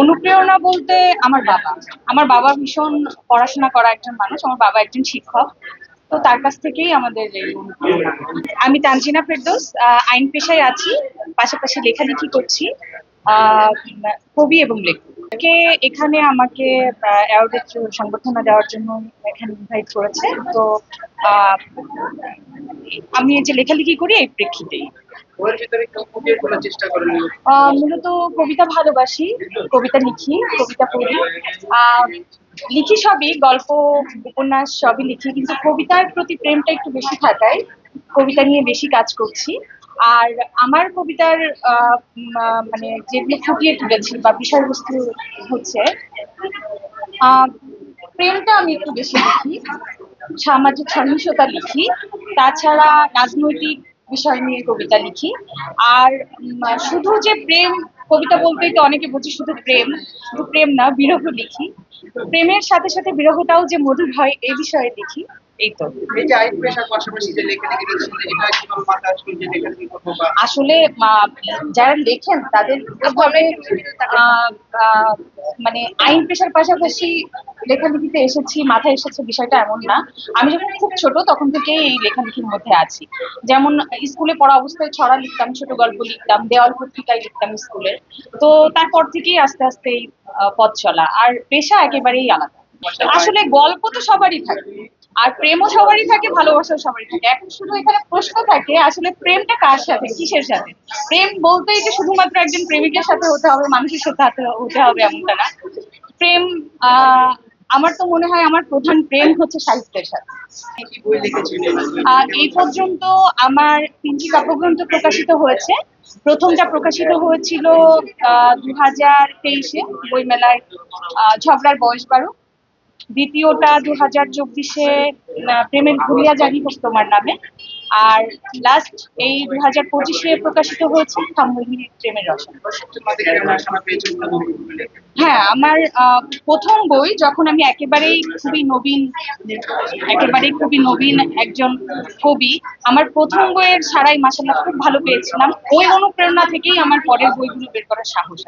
অনুপ্রেরণা বলতে আমার বাবা। আমার বাবা ভীষণ পড়াশোনা করা একজন মানুষ, আমার বাবা একজন শিক্ষক। তো তার কাছ থেকেই আমাদের আমি তানজিনা ফেরদৌস আইন পেশায় আছি, পাশাপাশি লেখালেখি করছি কবি এবং লেখক। এখানে আমাকে অ্যাওয়ার্ডের সংবর্ধনা দেওয়ার জন্য এখানে ইনভাইট করেছে। তো আমি যে লেখালেখি করি এই প্রেক্ষিতেই। মূলত কবিতা ভালোবাসি, কবিতা লিখি, কবিতা পড়ি। লিখি সবই, গল্প, উপন্যাস সবই লিখি, কিন্তু কবিতার প্রতি প্রেমটা একটু বেশি থাকায় কবিতা নিয়ে বেশি কাজ করছি। আর আমার কবিতার মানে যেগুলো ফুটিয়ে তুলেছি বা বিষয়বস্তু হচ্ছে প্রেমটা আমি একটু বেশি লিখি, সামাজিক সহিংসতা লিখি। তাছাড়া রাজনৈতিক বিষয় নিয়ে কবিতা লিখি। আর শুধু যে প্রেম কবিতা বলতেই তো অনেকে বুঝি শুধু প্রেম শুধু প্রেম না বিরহ লিখি। প্রেমের সাথে সাথে বিরহটাও যে মধুর হয় এই বিষয়ে লিখি। এই তো। আসলে যারা লেখেন তাদের আহ, মানে আইন পেশার পাশাপাশি লেখালেখিতে এসেছি, মাথায় এসেছে বিষয়টা এমন না। আমি যখন খুব ছোট তখন থেকে এই লেখালেখির মধ্যে আছি। যেমন স্কুলে পড়া অবস্থায় ছড়া লিখতাম, ছোট গল্প লিখতাম, দেওয়াল পত্রিকায় লিখতাম স্কুলে। তো তারপর থেকেই আস্তে আস্তে এই পথ চলা। আর পেশা একেবারেই আলাদা। আসলে গল্প তো সবারই থাকে। আর প্রেমও সবারই থাকে, ভালোবাসাও সবারই থাকে। এখন শুধু এখানে প্রশ্ন থাকে, আসলে প্রেমটা কার সাথে, কিসের সাথে? প্রেম বলতেই যে শুধুমাত্র একজন প্রেমিকের সাথে হতে হবে, মানুষের সাথে হাতে- হবে এমনটা না। প্রেম আমার তো মনে হয় আমার প্রধান প্রেম হচ্ছে সাহিত্যের সাথে। আহ, এই পর্যন্ত আমার তিনটি কাব্যগ্রন্থ প্রকাশিত হয়েছে। প্রথমটা প্রকাশিত হয়েছিল দু হাজার তেইশে বইমেলায় ঝগড়ার বয়স বারো। দ্বিতীয়টা দু হাজার চব্বিশে প্রেমের ঘুরিয়া জানি তোমার নামে। আর লাস্ট এই দু হাজার পঁচিশে প্রকাশিত হয়েছে প্রেমের। হ্যাঁ আমার প্রথম বই যখন আমি একেবারেই খুবই নবীন, একেবারেই খুবই নবীন একজন কবি, আমার প্রথম বইয়ের সারাই মাসাল্লাহ খুব ভালো পেয়েছিলাম। ওই অনুপ্রেরণা থেকেই আমার পরের বইগুলো বের করার সাহস